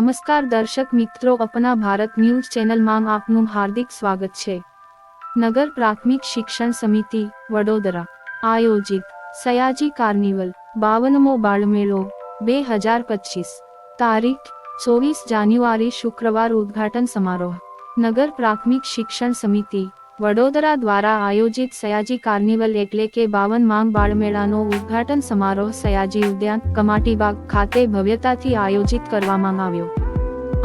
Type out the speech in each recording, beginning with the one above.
નમસ્કાર દર્શક મિત્રો, અપના ભારત ન્યૂઝ ચેનલમાં આપનું હાર્દિક સ્વાગત છે. નગર પ્રાથમિક શિક્ષણ સમિતિ, વડોદરા. આયોજિત સયાજી કાર્નિવલ, બાવનમો બાળમેળો, બે હજાર પચીસ. તારીખ, ચોવીસ જાન્યુઆરી શુક્રવાર ઉદ્ઘાટન સમારોહ. નગર પ્રાથમિક શિક્ષણ સમિતિ વડોદરા દ્વારા આયોજિત સયાજી કાર્નિવલ એટલે કે બાવન માંગ બાળમેળાનો ઉદ્ઘાટન સમારોહ સયાજી ઉદ્યાન કમાટીબાગ ખાતે ભવ્યતાથી આયોજિત કરવામાં આવ્યો.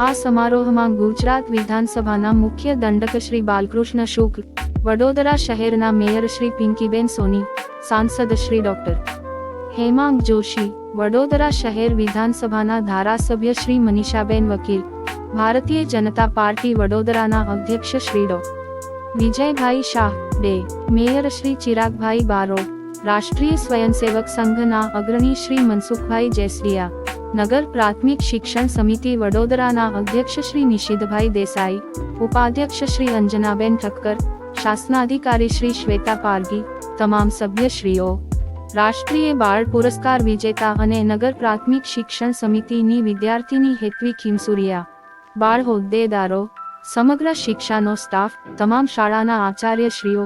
આ સમારોહમાં ગુજરાત વિધાનસભાના મુખ્ય દંડક શ્રી બાલકૃષ્ણ શુક્લ, વડોદરા શહેરના મેયર શ્રી પિંકીબેન સોની, સાંસદ શ્રી ડોક્ટર હેમાંગ જોશી, વડોદરા શહેર વિધાનસભાના ધારાસભ્ય શ્રી મનીષાબેન વકીલ, ભારતીય જનતા પાર્ટી વડોદરાના અધ્યક્ષ શ્રી ડો વિજયભાઈ શાહ, બે. મેયર શ્રી ચિરાગભાઈ બારો. રાષ્ટ્રીય સ્વયંસેવક સંઘના અગ્રણી શ્રી મનસુખભાઈ જેસરિયા. નગર પ્રાથમિક શિક્ષણ સમિતિ વડોદરાના અધ્યક્ષ શ્રી નિશિદભાઈ દેસાઈ. ઉપાધ્યક્ષ શ્રી અંજનાબેન ઠક્કર. શાસનાધિકારી શ્રી શ્વેતા પારગી તમામ સભ્યશ્રીઓ. રાષ્ટ્રીય બાળ પુરસ્કાર વિજેતા અને નગર પ્રાથમિક શિક્ષણ સમિતિની વિદ્યાર્થીની હેતવી ખીમસુરિયા. બાળ હોદ્દેદારો. સમગ્ર શિક્ષાનો સ્ટાફ તમામ શાળાના આચાર્યશ્રીઓ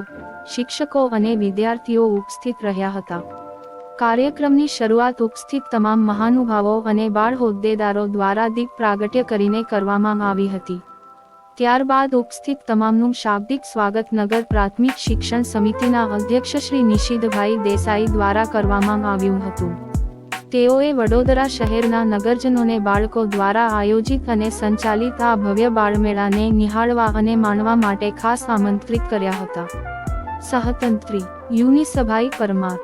શિક્ષકો અને વિદ્યાર્થીઓ ઉપસ્થિત રહ્યા હતા. કાર્યક્રમની શરૂઆત ઉપસ્થિત તમામ મહાનુભાવો અને બાળ હોદ્દેદારો દ્વારા દીપ પ્રાગટ્ય કરીને કરવામાં આવી હતી. ત્યારબાદ ઉપસ્થિત તમામનું શાબ્દિક સ્વાગત નગર પ્રાથમિક શિક્ષણ સમિતિના અધ્યક્ષ શ્રી નિશિદભાઈ દેસાઈ દ્વારા કરવામાં આવ્યું હતું. તેઓએ વડોદરા શહેરના નગરજનોને બાળકો દ્વારા આયોજિત અને સંચાલિત આ ભવ્ય બાળમેળાને નિહાળવા અને માણવા માટે ખાસ આમંત્રિત કર્યા હતા. સહતંત્રી, યુનિસભાઈ પરમાર